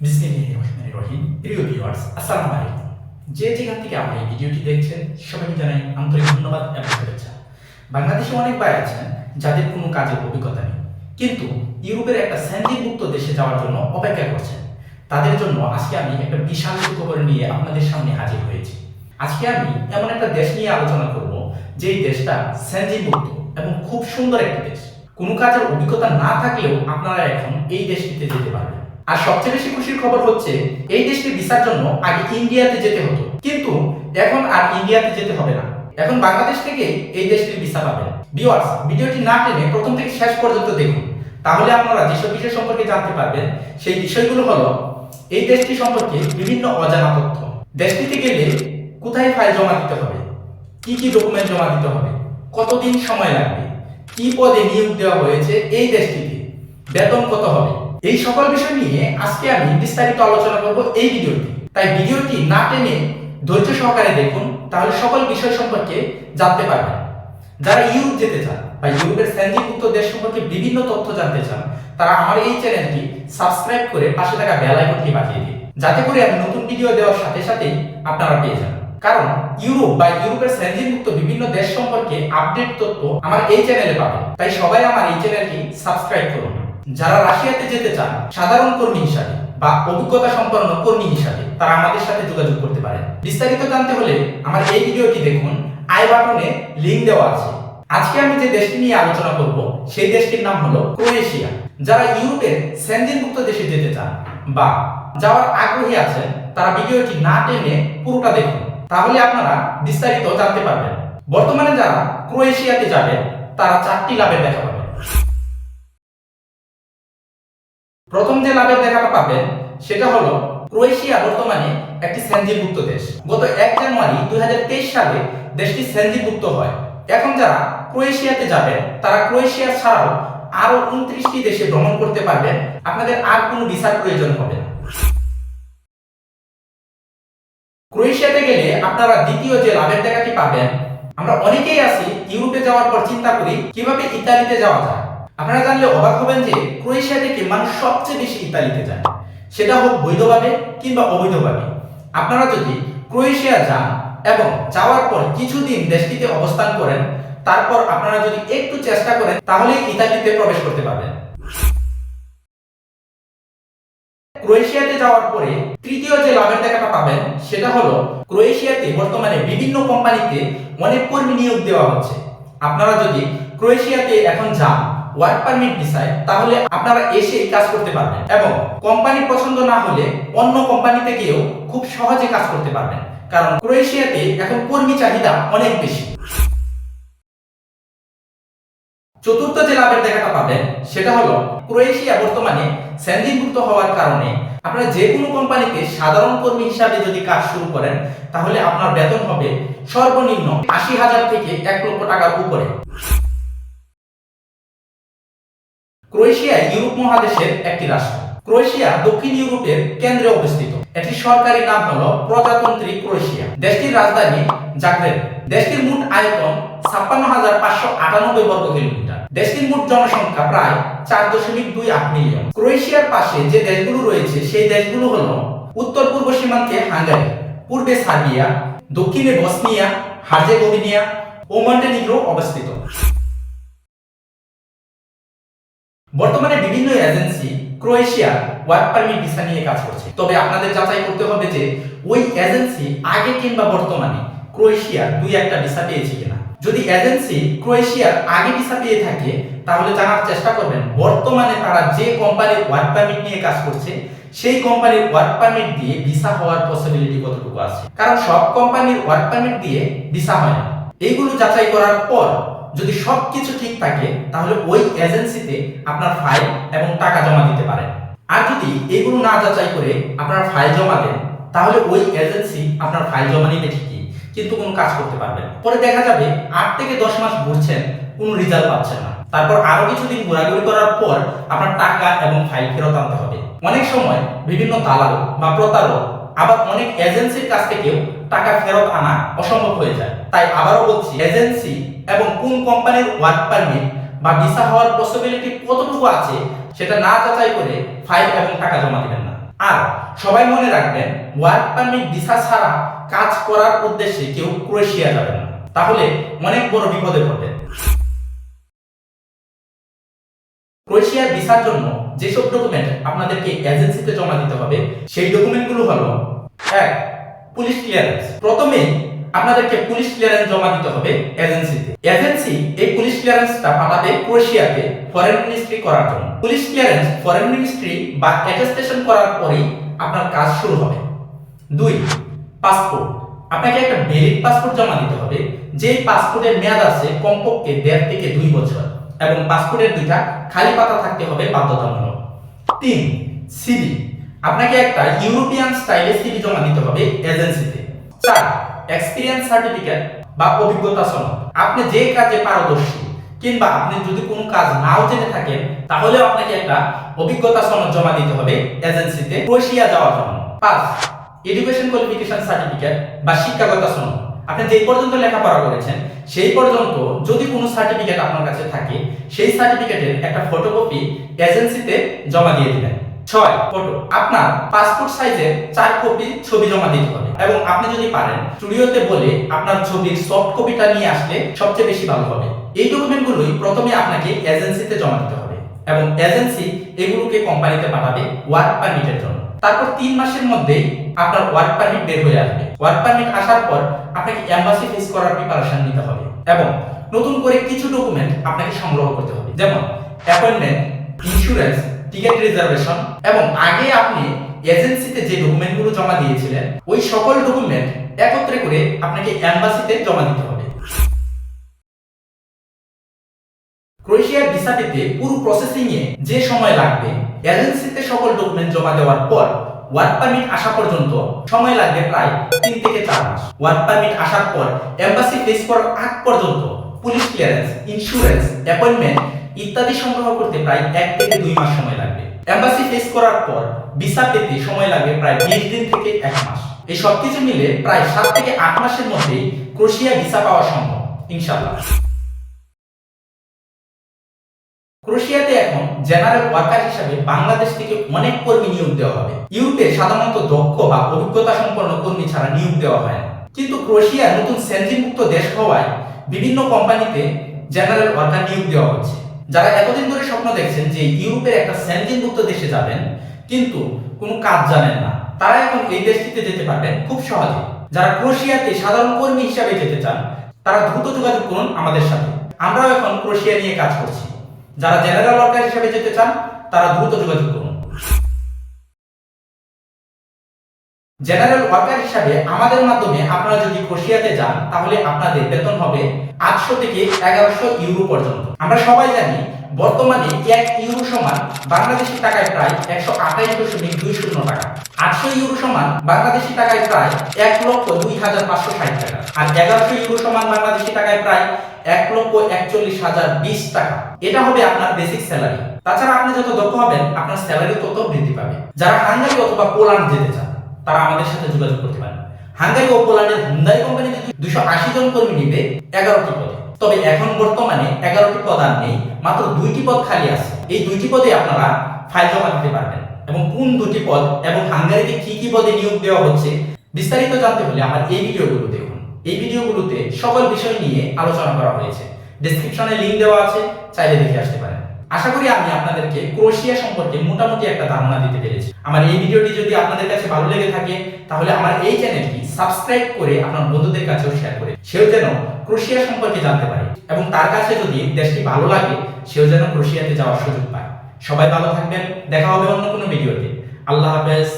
বিসমিল্লাহির প্রিয় ভিউয়ার্স আসসালামু আলাইকুম। যে যেখান থেকে আপনি ভিডিওটি দেখছেন। সবাইকে জানাই আন্তরিক ধন্যবাদ এবং শুভেচ্ছা। বাংলাদেশে অনেক ভাই আছেন, যাদের কোনো কাজের অভিজ্ঞতা নেই। কিন্তু ইউরোপের একটা স্যান্ডিমুক্ত দেশে যাওয়ার জন্য অপেক্ষা করছেন। তাদের জন্য আজকে আমি একটা বিশাল সুখবর নিয়ে আপনাদের সামনে হাজির হয়েছি। আজকে আমি এমন একটা দেশ নিয়ে আলোচনা করব, যেই দেশটা স্যান্ডিমুক্ত এবং খুব সুন্দর একটি দেশ। কোনো কাজের অভিজ্ঞতা না থাকলেও আপনারা এখন এই দেশটিতে যেতে পারবেন। আর সবচেয়ে বেশি খুশির খবর হচ্ছে, এই দেশটি ভিসার জন্য আগে ইন্ডিয়াতে যেতে হতো। কিন্তু এখন আর ইন্ডিয়াতে যেতে হবে না। এখন বাংলাদেশ থেকে এই দেশটির ভিসা পাবেন। ভিউয়ার্স, ভিডিওটি না টেনে প্রথম থেকে শেষ পর্যন্ত দেখুন। তাহলে আপনারা যেসব বিষয় সম্পর্কে জানতে পারবেন, সেই বিষয়গুলো হলো, এই দেশটি সম্পর্কে বিভিন্ন অজানা তথ্য। দেশটিতে গেলে কোথায় ফাইল জমা দিতে হবে? কি কি ডকুমেন্ট জমা দিতে হবে? কতদিন সময় লাগবে? কি পদে নিয়োগ দেওয়া হয়েছে এই দেশটিতে? বেতন কত হবে? এই সকল বিষয় নিয়ে আজকে আমি বিস্তারিত আলোচনা করব এই ভিডিওতে। তাই ভিডিওটি না টেনে ধৈর্য সহকারে দেখুন, তাহলে সকল বিষয় সম্পর্কে জানতে পারবেন। যারা ইউরোপ যেতে চান বা ইউরোপের স্যান্ডিভুক্ত দেশ সম্পর্কে বিভিন্ন তথ্য জানতে চান, তারা আমার এই চ্যানেলটি সাবস্ক্রাইব করে পাশে থাকা বেল আইকনটি বাজিয়ে দিন। যাতে করে আমি নতুন ভিডিও দেওয়ার সাথে সাথেই আপনারা পেয়ে যান। কারণ ইউরোপ বা ইউরোপের স্যান্ডিভুক্ত বিভিন্ন দেশ সম্পর্কে আপডেট তথ্য আমার এই চ্যানেলে পাবেন। তাই সবাই আমার এই চ্যানেলটি সাবস্ক্রাইব করুন। যারা রাশিয়াতে যেতে চান, সাধারণ কর্মী হিসাবে বা অভিজ্ঞতা সম্পন্ন কর্মী হিসাবে তারা আমাদের সাথে যোগাযোগ করতে পারেন। বিস্তারিত জানতে হলে আমার এই ভিডিওটি দেখুন, আই বাটনে লিংক দেওয়া আছে। আজকে আমি যে দেশটি নিয়ে আলোচনা করব, সেই দেশটির নাম হলো ক্রোয়েশিয়া। যারা ইউরোপের সেনজেনভুক্ত দেশে যেতে চান বা যাওয়ার আগ্রহী আছেন, তারা ভিডিওটি না টেনে পুরোটা দেখুন। তাহলে আপনারা বিস্তারিত জানতে পারবেন। বর্তমানে যারা ক্রোয়েশিয়াতে যাবেন, তারা চারটি লাভের দেখা প্রথম যে লাভের দেখাটা পাবেন, সেটা হলো ক্রোয়েশিয়া বর্তমানে একটি সেনজিভুক্ত দেশ। গত এক জানুয়ারি দুই সালে দেশটি সেনজিভুক্ত হয়। এখন যারা ক্রোয়েশিয়াতে যাবেন, তারা ক্রোয়েশিয়া ছাড়াও আরও উনত্রিশটি দেশে ভ্রমণ করতে পারবেন। আপনাদের আর কোনো ভিসার প্রয়োজন হবে না। ক্রোয়েশিয়াতে গেলে আপনারা দ্বিতীয় যে লাভের দেখাটি পাবেন, আমরা অনেকেই আছি, ইউরোপে যাওয়ার পর চিন্তা করি, কীভাবে ইতালিতে যাওয়া যায়। আপনারা জানলে অবাক হবেন যে ক্রোয়েশিয়া থেকে মানুষ সবচেয়ে বেশি ইতালিতে যায়। সেটা হোক বৈধভাবে কিংবা অবৈধভাবে। আপনারা যদি ক্রোয়েশিয়া যান এবং যাওয়ার পর কিছুদিন দেশটিতে অবস্থান করেন, তারপর আপনারা যদি একটু চেষ্টা করেন তাহলে ইতালিতে প্রবেশ করতে পারবেন। ক্রোয়েশিয়াতে যাওয়ার পরে তৃতীয় যে লাভের টাকাটা পাবেন, সেটা হলো ক্রোয়েশিয়াতে বর্তমানে বিভিন্ন কোম্পানিতে অনেক কর্মী নিয়োগ দেওয়া হচ্ছে। আপনারা যদি ক্রোয়েশিয়াতে এখন যান ওয়ার্ক পারমিট ভিসায় তাহলে আপনারা এসে কাজ করতে পারবেন এবং কোম্পানি পছন্দ না হলে অন্য কোম্পানিতে গিয়েও খুব সহজে কাজ করতে পারবেন। কারণ ক্রোয়েশিয়াতে এখন কর্মী চাহিদা অনেক বেশি। চতুর্থ যে লাভের দেখাটা পাবেন, সেটা হলো ক্রোয়েশিয়া বর্তমানে স্যান্ডিভুক্ত হওয়ার কারণে আপনারা যে কোনো কোম্পানিতে সাধারণ কর্মী হিসাবে যদি কাজ শুরু করেন, তাহলে আপনার বেতন হবে সর্বনিম্ন আশি হাজার থেকে এক লক্ষ টাকার উপরে। ক্রোয়েশিয়া ইউরোপ মহাদেশের একটি রাষ্ট্র। ক্রোয়েশিয়া দক্ষিণ ইউরোপের কেন্দ্রে অবস্থিত। এটি সরকারি নাম হলো প্রজাতন্ত্রী ক্রোয়েশিয়া। দেশটির রাজধানী জাগ্রেব। দেশটির মোট আয়তন ছাপ্পান্ন হাজার পাঁচশো আটানব্বই বর্গ কিলোমিটার। দেশটির মোট জনসংখ্যা প্রায় চার দশমিক দুই আট মিলিয়ন। ক্রোয়েশিয়ার পাশে যে দেশগুলো রয়েছে, সেই দেশগুলো হল উত্তর পূর্ব সীমান্তে হাঙ্গারি, পূর্বে সার্বিয়া, দক্ষিণে বসনিয়া, হার্জেগোভিনিয়া ও মন্টেনিগ্রো অবস্থিত। বর্তমানে বিভিন্ন agency Croatia work permit visa নিয়ে কাজ করছে। তবে আপনাদের যাচাই করতে হবে যে ওই এজেন্সি আগে কিংবা বর্তমানে ক্রোয়েশিয়া দুই একটা ভিসা পেয়েছে কিনা। যদি এজেন্সি ক্রোয়েশিয়ার আগে ভিসা পেয়ে থাকে, তাহলে জানার চেষ্টা করবেন, বর্তমানে তারা যে কোম্পানির ওয়ার্ক পারমিট নিয়ে কাজ করছে, সেই কোম্পানির ওয়ার্ক পারমিট দিয়ে ভিসা হওয়ার পসিবিলিটি কতটুকু আছে? কারণ সব কোম্পানির ওয়ার্ক পারমিট দিয়ে ভিসা হয় না। এইগুলো যাচাই করার পর যদি সব কিছু ঠিক থাকে, তাহলে ওই এজেন্সিতে আপনার ফাইল এবং টাকা জমা দিতে পারেন। আর যদি এগুলো না যাচাই করে আপনার ফাইল জমা দেন, তাহলে ওই এজেন্সি আপনার ফাইল জমা নিতে ঠিকই, কিন্তু কোনো কাজ করতে পারবেন না। পরে দেখা যাবে আট থেকে দশ মাস ঘুরছেন, কোনো রেজাল্ট পাচ্ছেন না। তারপর আরও কিছুদিন ঘোরাঘুরি করার পর আপনার টাকা এবং ফাইল ফেরত আনতে হবে। অনেক সময় বিভিন্ন দালাল বা প্রতারক, আবার অনেক এজেন্সির কাছ থেকেও টাকা ফেরত আনা অসম্ভব হয়ে যায়। তাই আবারও বলছি এজেন্সি এবং কোন কোম্পানির ওয়ার্ক পারমিট বা ভিসা হওয়ার পসিবিলিটি কতটুকু আছে, সেটা না যাচাই করে ফাইল এবং টাকা জমা দিবেন না। আর সবাই মনে রাখবেন ওয়ার্ক পারমিট ভিসা ছাড়া কাজ করার উদ্দেশ্যে কেউ ক্রোয়েশিয়া যাবে না। তাহলে অনেক বড় বিপদে পড়বেন। ক্রোয়েশিয়ার ভিসার জন্য যেসব ডকুমেন্ট আপনাদেরকে এজেন্সিতে জমা দিতে হবে, সেই ডকুমেন্টগুলো হলো, এক পুলিশ ক্লিয়ারেন্স প্রথমেই আপনাদেরকে পুলিশ ক্লিয়ারেন্স জমা দিতে হবে এজেন্সিতে এজেন্সি এই পুলিশ ক্লিয়ারেন্সটা পাঠাবে ক্রোয়েশিয়াতে ফরেন মিনিস্ট্রি করার জন্য। পুলিশ ক্লিয়ারেন্স ফরেন মিনিস্ট্রি বা অ্যাটেস্টেশন করার পরেই আপনার কাজ শুরু হবে। দুই পাসপোর্ট আপনাকে একটা ভ্যালিড পাসপোর্ট জমা দিতে হবে, যেই পাসপোর্টের মেয়াদ আছে কমপক্ষে দেড় থেকে দুই বছর এবং পাসপোর্টের দুইটা খালি পাতা থাকতে হবে বাধ্যতামূলক। তিন সিভি আপনাকে একটা ইউরোপিয়ান স্টাইলে সিভি জমা দিতে হবে এজেন্সিতে চার এক্সপিরিয়েন্স সার্টিফিকেট বা অভিজ্ঞতা সনদ। আপনি যে কাজে পারদর্শী, কিংবা আপনি যদি কোনো কাজ নাও জেনে থাকেন, তাহলেও আপনাকে একটা অভিজ্ঞতা সনদ জমা দিতে হবে এজেন্সিতে ক্রোয়েশিয়া যাওয়ার জন্য। পাঁচ এডুকেশন কোয়ালিফিকেশন সার্টিফিকেট বা শিক্ষাগত সনদ। আপনি যেই পর্যন্ত লেখাপড়া করেছেন, সেই পর্যন্ত যদি কোনো সার্টিফিকেট আপনার কাছে থাকে, সেই সার্টিফিকেটের একটা ফটোকপি এজেন্সিতে জমা দিয়ে দিবেন। ছয় ফটো আপনার পাসপোর্ট সাইজের চার কপি ছবি জমা দিতে হবে। এবং আপনি যদি পারেন স্টুডিওতে বলে আপনার ছবির সফট কপিটা নিয়ে আসলে সবচেয়ে বেশি ভালো হবে। এই ডকুমেন্টগুলোই প্রথমে আপনাকে এজেন্সিতে জমা দিতে হবে। এবং এজেন্সি এগুলোকে কোম্পানিতে পাঠাবে ওয়ার্ক পারমিটের জন্য। তারপর তিন মাসের মধ্যেই আপনার ওয়ার্ক পারমিট বের হয়ে আসবে। ওয়ার্ক পারমিট আসার পর আপনাকে এম্বাসি ফেস করার প্রিপারেশন নিতে হবে। এবং নতুন করে কিছু ডকুমেন্ট আপনাকে সংগ্রহ করতে হবে। যেমন অ্যাপয়েন্টমেন্ট ইন্স্যুরেন্স টিকিট রিজার্ভেশন এবং আগে আপনি এজেন্সিতে যে ডকুমেন্টগুলো জমা দিয়েছিলেন, ওই সকল ডকুমেন্ট একত্রে করে আপনাকে এম্বাসিতে জমা দিতে হবে। ক্রোয়েশিয়ার ভিসা পেতে পুরো প্রসেসিং এ যে সময় লাগবে, এজেন্সিতে সকল ডকুমেন্ট জমা দেওয়ার পর ওয়ার্ক পারমিট আসা পর্যন্ত সময় লাগবে প্রায় তিন থেকে চার মাস। ওয়ার্ক পারমিট আসার পর এম্বাসি ফেস করার আগ পর্যন্ত পুলিশ ক্লিয়ারেন্স, ইন্স্যুরেন্স, অ্যাপয়েন্টমেন্ট ইত্যাদি সংগ্রহ করতে প্রায় এক থেকে দুই মাস সময় লাগবে। এম্বাসি ফেস করার পর ভিসা পেতে সময় লাগবে প্রায় বিশ দিন থেকে এক মাস। এই সবকিছু মিলে প্রায় সাত থেকে আট মাসের মধ্যেই ক্রোশিয়া ভিসা পাওয়া সম্ভব, ইনশাআল্লাহ। ক্রোয়েশিয়াতে এখন জেনারেল ওয়ার্কার হিসাবে বাংলাদেশ থেকে অনেক কর্মী নিয়োগ দেওয়া হবে। ইউরোপে সাধারণত দক্ষ বা অভিজ্ঞতা সম্পন্ন কর্মী ছাড়া নিয়োগ দেওয়া হয় না। কিন্তু ক্রোয়েশিয়া নতুন সেন্সিমুক্ত দেশ হওয়ায় বিভিন্ন কোম্পানিতে জেনারেল ওয়ার্কার নিয়োগ দেওয়া হচ্ছে। যারা এতদিন ধরে স্বপ্ন দেখছেন যে ইউরোপের একটা স্যান্ডিনভুক্ত দেশে যাবেন, কিন্তু কোনো কাজ জানেন না, তারা এখন এই দেশটিতে যেতে পারবেন খুব সহজে। যারা ক্রোশিয়াতে সাধারণ কর্মী হিসাবে যেতে চান, তারা দ্রুত যোগাযোগ করুন আমাদের সাথে। আমরাও এখন ক্রোশিয়া নিয়ে কাজ করছি। যারা জেনারেল ওয়ার্কার হিসাবে যেতে চান, তারা দ্রুত যোগাযোগ করুন। জেনারেল ওয়ার্কার হিসাবে আমাদের মাধ্যমে আপনারা যদি ক্রোয়েশিয়াতে যান, তাহলে আপনাদের বেতন হবে আটশো থেকে এগারোশো ইউরো পর্যন্ত। আমরা সবাই জানি, বর্তমানে এক ইউরো সমান বাংলাদেশি টাকায় প্রায় একশো আঠাইশ দশমিক দুই শূন্য টাকা। আটশো ইউরো সমান বাংলাদেশি টাকায় প্রায় এক লক্ষ দুই হাজার পাঁচশো ষাট টাকা। আর এগারোশো ইউরো সমান বাংলাদেশি টাকায় প্রায় এক লক্ষ একচল্লিশ হাজার বিশ টাকা। এটা হবে আপনার বেসিক স্যালারি তাছাড়া আপনি যত দক্ষ হবেন, আপনার স্যালারি তত বৃদ্ধি পাবে। যারা হাঙ্গারি অথবা পোল্যান্ড যেতে চান তারা আমাদের সাথে যোগাযোগ করতে পারেন হাঙ্গারি ও পোল্যান্ডের হুন্দাই কোম্পানি দুশো আশি জন কর্মী নিবে এগারোটি পদে। তবে এখন বর্তমানে এগারোটি পদ আর নেই, মাত্র দুইটি পদ খালি আছে। এই দুইটি পদে আপনারা ফাইল জমা দিতে পারবেন। এবং কোন দুটি পদ এবং হাঙ্গারিতে কি কি পদে নিয়োগ দেওয়া হচ্ছে, বিস্তারিত জানতে হলে আমার এই ভিডিওগুলো দেখুন। এই ভিডিওগুলোতে সকল বিষয় নিয়ে আলোচনা করা হয়েছে। ডেসক্রিপশনে লিঙ্ক দেওয়া আছে, চাইলে দেখে আসতে পারেন। আশা করি আমি আপনাদেরকে ক্রোশিয়া সম্পর্কে মোটামুটি একটা ধারণা দিতে পেরেছি। আমার এই ভিডিওটি যদি আপনাদের কাছে ভালো লেগে থাকে, তাহলে আমার এই চ্যানেলটি সাবস্ক্রাইব করে আপনার বন্ধুদের কাছেও শেয়ার করে সেও যেন ক্রোশিয়া সম্পর্কে জানতে পারে এবং তার কাছে যদি দেশটি ভালো লাগে, সেও যেন ক্রোশিয়াতে যাওয়ার সুযোগ পায়। সবাই ভালো থাকবেন। দেখা হবে অন্য কোনো ভিডিওতে। আল্লাহ হাফেজ।